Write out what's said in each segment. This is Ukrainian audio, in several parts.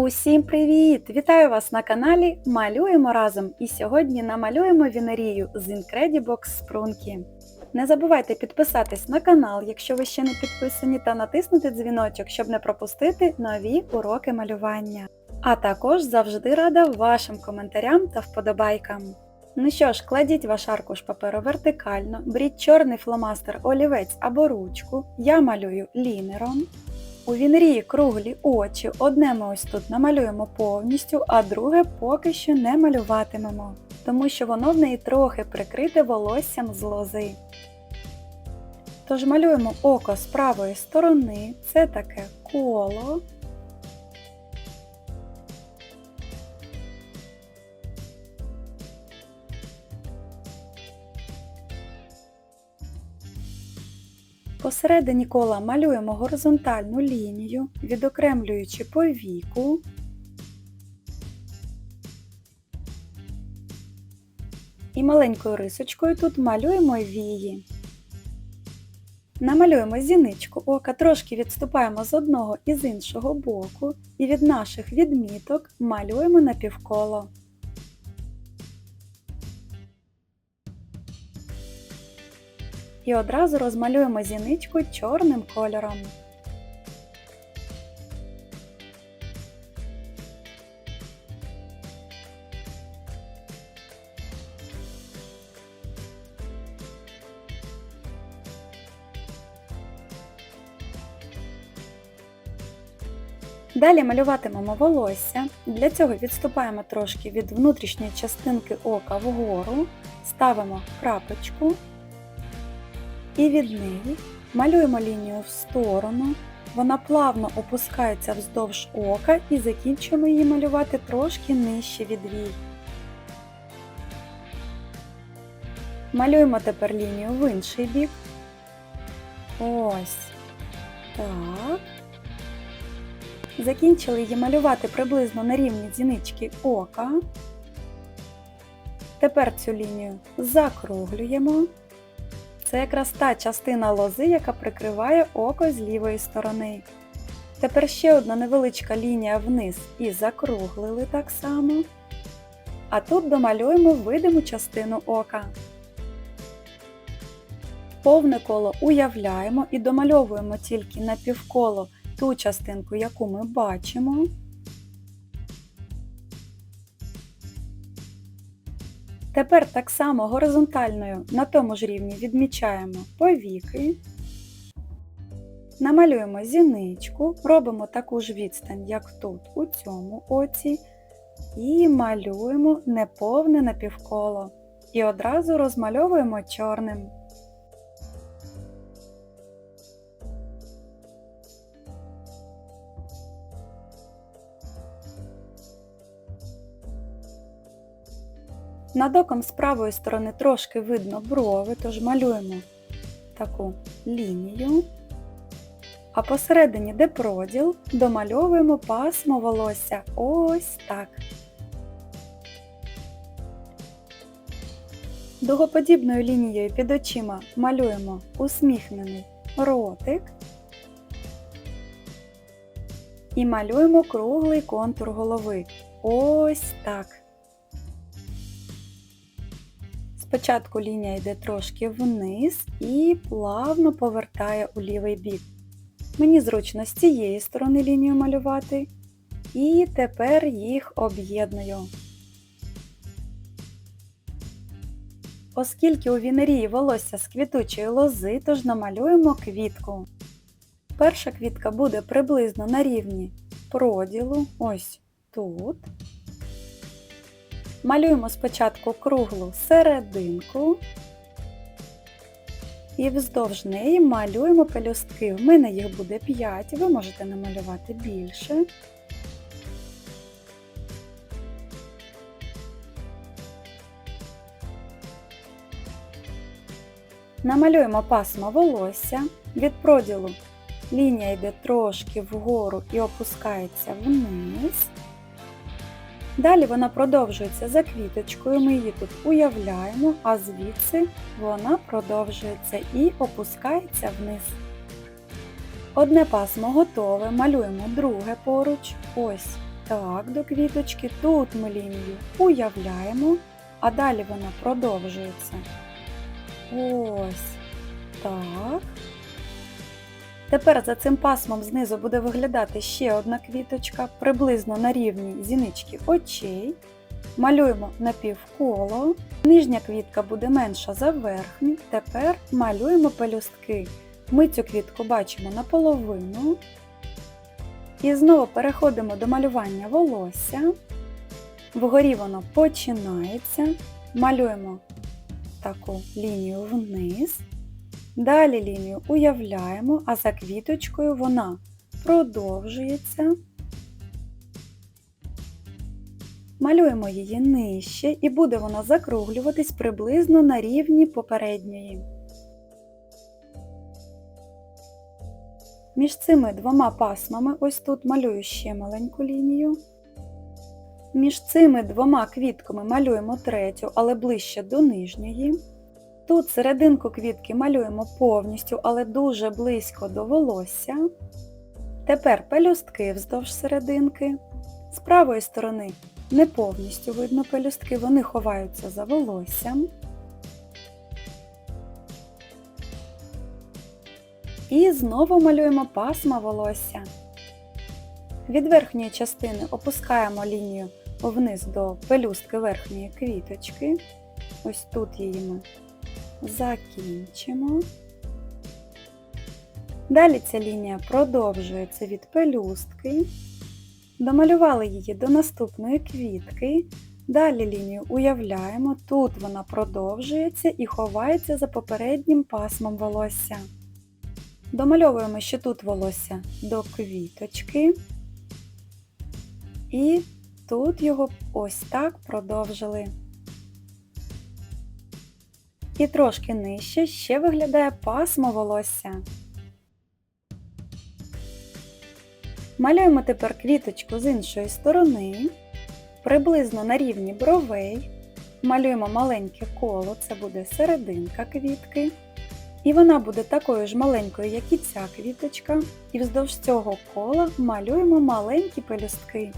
Усім привіт! Вітаю вас на каналі Малюємо разом! І сьогодні намалюємо вінерію з Incredibox Sprunky. Не забувайте підписатись на канал, якщо ви ще не підписані, та натиснути дзвіночок, щоб не пропустити нові уроки малювання. А також завжди рада вашим коментарям та вподобайкам. Ну що ж, кладіть ваш аркуш паперу вертикально, беріть чорний фломастер, олівець або ручку. Я малюю лінером. У вінрії круглі очі. Одне ми ось тут намалюємо повністю, а друге поки що не малюватимемо, тому що воно в неї трохи прикрите волоссям з лози. Тож малюємо око з правої сторони, це таке коло. Посередині кола малюємо горизонтальну лінію, відокремлюючи повіку. І маленькою рисочкою тут малюємо вії. Намалюємо зіничку ока, трошки відступаємо з одного і з іншого боку, і від наших відміток малюємо напівколо. І одразу розмалюємо зіничку чорним кольором. Далі малюватимемо волосся. Для цього відступаємо трошки від внутрішньої частинки ока вгору, ставимо крапочку і від неї малюємо лінію в сторону. Вона плавно опускається вздовж ока і закінчуємо її малювати трошки нижче від вій. Малюємо тепер лінію в інший бік. Ось. Так. Закінчили її малювати приблизно на рівні дзвінички ока. Тепер цю лінію закруглюємо. Це якраз та частина лози, яка прикриває око з лівої сторони. Тепер ще одна невеличка лінія вниз і закруглили так само. А тут домалюємо видиму частину ока. Повне коло уявляємо і домальовуємо тільки на півколо ту частинку, яку ми бачимо. Тепер так само горизонтальною на тому ж рівні відмічаємо повіки, намалюємо зіничку, робимо таку ж відстань, як тут у цьому оці, і малюємо неповне напівколо. І одразу розмальовуємо чорним. Над оком з правої сторони трошки видно брови, тож малюємо таку лінію. А посередині, де проділ, домальовуємо пасмо волосся ось так. Дугоподібною лінією під очима малюємо усміхнений ротик і малюємо круглий контур голови. Ось так. Спочатку лінія йде трошки вниз і плавно повертає у лівий бік. Мені зручно з цієї сторони лінію малювати. І тепер їх об'єдную. Оскільки у вінерії волосся з квітучої лози, тож намалюємо квітку. Перша квітка буде приблизно на рівні проділу, ось тут. Малюємо спочатку круглу серединку і вздовж неї малюємо пелюстки. В мене їх буде 5, ви можете намалювати більше. Намалюємо пасмо волосся. Від проділу лінія йде трошки вгору і опускається вниз. Далі вона продовжується за квіточкою, ми її тут уявляємо, а звідси вона продовжується і опускається вниз. Одне пасмо готове, малюємо друге поруч, ось так до квіточки. Тут ми лінію уявляємо, а далі вона продовжується. Ось так. Тепер за цим пасмом знизу буде виглядати ще одна квіточка, приблизно на рівні зінички очей. Малюємо напівколо. Нижня квітка буде менша за верхню. Тепер малюємо пелюстки. Ми цю квітку бачимо наполовину. І знову переходимо до малювання волосся. Вгорі воно починається. Малюємо таку лінію вниз. Далі лінію уявляємо, а за квіточкою вона продовжується. Малюємо її нижче і буде вона закруглюватись приблизно на рівні попередньої. Між цими двома пасмами, ось тут малюю ще маленьку лінію. Між цими двома квітками малюємо третю, але ближче до нижньої. Тут серединку квітки малюємо повністю, але дуже близько до волосся. Тепер пелюстки вздовж серединки. З правої сторони не повністю видно пелюстки, вони ховаються за волоссям. І знову малюємо пасма волосся. Від верхньої частини опускаємо лінію вниз до пелюстки верхньої квіточки. Ось тут її ми закінчимо. Далі ця лінія продовжується від пелюстки. Домалювали її до наступної квітки. Далі лінію уявляємо, тут вона продовжується і ховається за попереднім пасмом волосся. Домальовуємо ще тут волосся до квіточки. І тут його ось так продовжили. І трошки нижче ще виглядає пасмо волосся. Малюємо тепер квіточку з іншої сторони, приблизно на рівні бровей. Малюємо маленьке коло, це буде серединка квітки. І вона буде такою ж маленькою, як і ця квіточка. І вздовж цього кола малюємо маленькі пелюстки.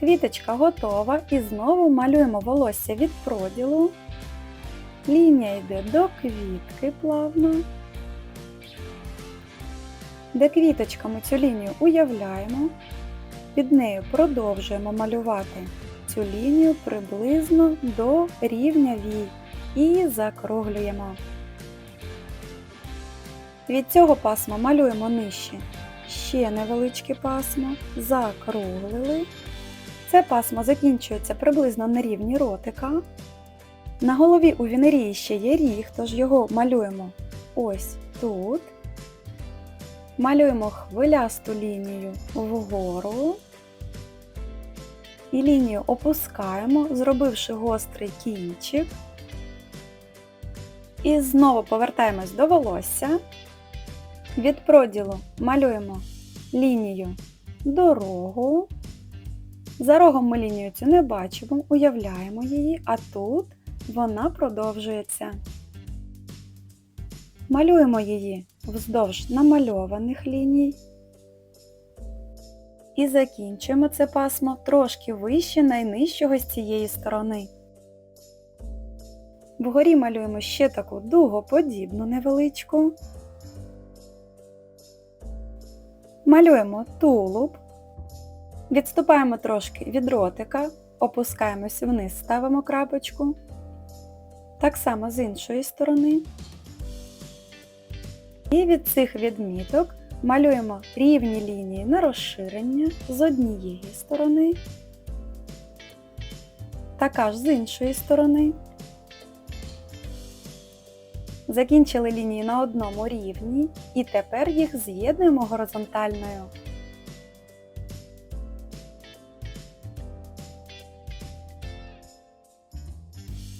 Квіточка готова і знову малюємо волосся від проділу. Лінія йде до квітки плавно. Де квіточка ми цю лінію уявляємо. Під нею продовжуємо малювати цю лінію приблизно до рівня вій і закруглюємо. Від цього пасма малюємо нижче ще невеличке пасмо, закруглили. Це пасмо закінчується приблизно на рівні ротика. На голові у вінерії ще є ріг, тож його малюємо ось тут. Малюємо хвилясту лінію вгору. І лінію опускаємо, зробивши гострий кінчик. І знову повертаємось до волосся. Від проділу малюємо лінію дорогу. За рогом ми лінію цю не бачимо, уявляємо її, а тут вона продовжується. Малюємо її вздовж намальованих ліній. І закінчуємо це пасмо трошки вище найнижчого з цієї сторони. Вгорі малюємо ще таку дугоподібну невеличку. Малюємо тулуб. Відступаємо трошки від ротика, опускаємось вниз, ставимо крапочку. Так само з іншої сторони. І від цих відміток малюємо рівні лінії на розширення з однієї сторони, така ж з іншої сторони. Закінчили лінії на одному рівні і тепер їх з'єднуємо горизонтальною.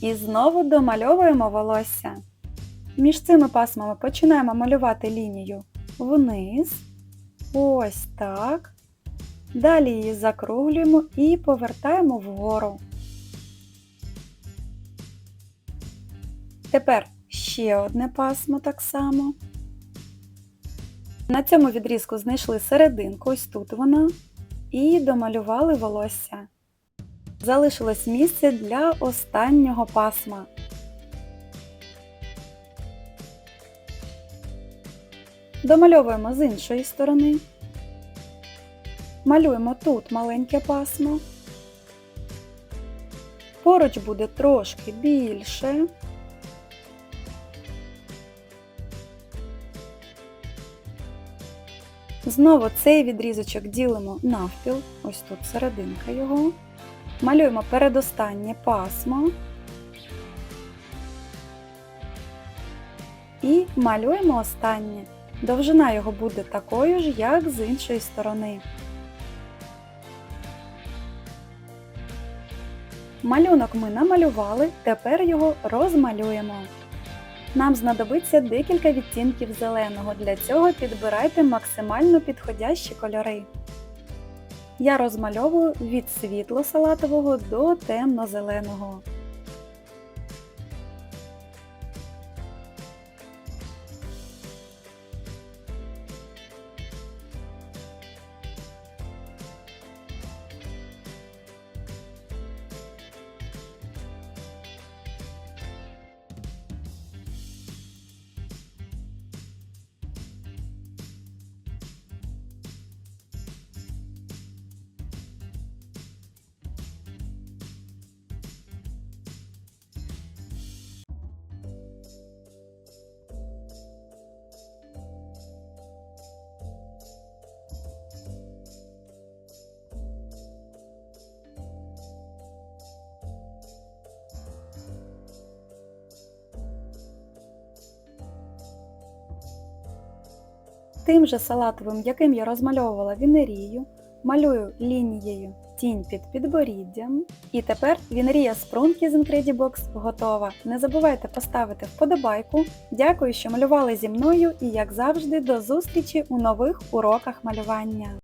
І знову домальовуємо волосся. Між цими пасмами починаємо малювати лінію вниз. Ось так. Далі її закруглюємо і повертаємо вгору. Тепер ще одне пасмо так само. На цьому відрізку знайшли серединку, ось тут вона, і домалювали волосся. Залишилось місце для останнього пасма. Домальовуємо з іншої сторони. Малюємо тут маленьке пасмо. Поруч буде трошки більше. Знову цей відрізочок ділимо навпіл, ось тут серединка його. Малюємо передостаннє пасмо. І малюємо останнє. Довжина його буде такою ж, як з іншої сторони. Малюнок ми намалювали, тепер його розмалюємо. Нам знадобиться декілька відтінків зеленого. Для цього підбирайте максимально підходящі кольори. Я розмальовую від світло-салатового до темно-зеленого. Тим же салатовим, яким я розмальовувала вінерію, малюю лінією тінь під підборіддям. І тепер вінерія спрунки з Incredibox готова. Не забувайте поставити вподобайку. Дякую, що малювали зі мною і, як завжди, до зустрічі у нових уроках малювання.